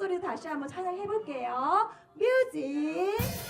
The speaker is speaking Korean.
소리 다시 한번 찬양해 볼게요. 뮤직